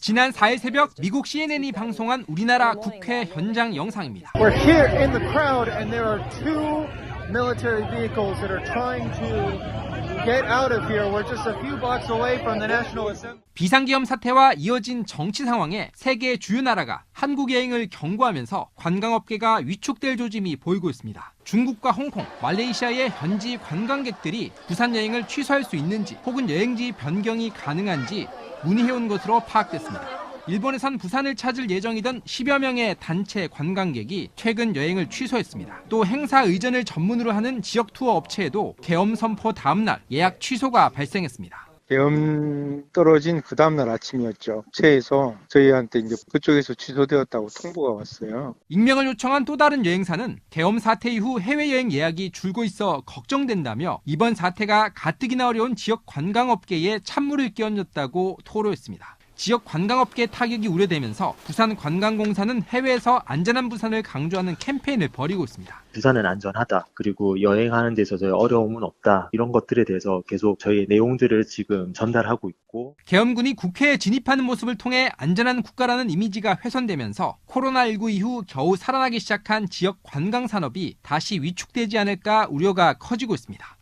지난 4일 새벽 미국 CNN이 방송한 우리나라 국회 현장 영상입니다. We're here in the crowd, and there are two military vehicles that are trying to get out of here. We're just a few blocks away from the National Assembly. 비상기업 사태와 이어진 정치 상황에 세계 주요 나라가 한국 여행을 경고하면서 관광업계가 위축될 조짐이 보이고 있습니다. 중국과 홍콩, 말레이시아의 현지 관광객들이 부산 여행을 취소할 수 있는지 혹은 여행지 변경이 가능한지 문의해온 것으로 파악됐습니다. 일본에선 부산을 찾을 예정이던 10여 명의 단체 관광객이 최근 여행을 취소했습니다. 또 행사 의전을 전문으로 하는 지역 투어 업체에도 계엄 선포 다음날 예약 취소가 발생했습니다. 계엄 떨어진 그 다음날 아침이었죠. 업체에서 저희한테 이제 그쪽에서 취소되었다고 통보가 왔어요. 익명을 요청한 또 다른 여행사는 계엄 사태 이후 해외여행 예약이 줄고 있어 걱정된다며 이번 사태가 가뜩이나 어려운 지역 관광업계에 찬물을 끼얹었다고 토로했습니다. 지역 관광업계 타격이 우려되면서 부산관광공사는 해외에서 안전한 부산을 강조하는 캠페인을 벌이고 있습니다. 부산은 안전하다. 그리고 여행하는 데 있어서 어려움은 없다. 이런 것들에 대해서 계속 저희 내용들을 지금 전달하고 있고 계엄군이 국회에 진입하는 모습을 통해 안전한 국가라는 이미지가 훼손되면서 코로나19 이후 겨우 살아나기 시작한 지역 관광 산업이 다시 위축되지 않을까 우려가 커지고 있습니다.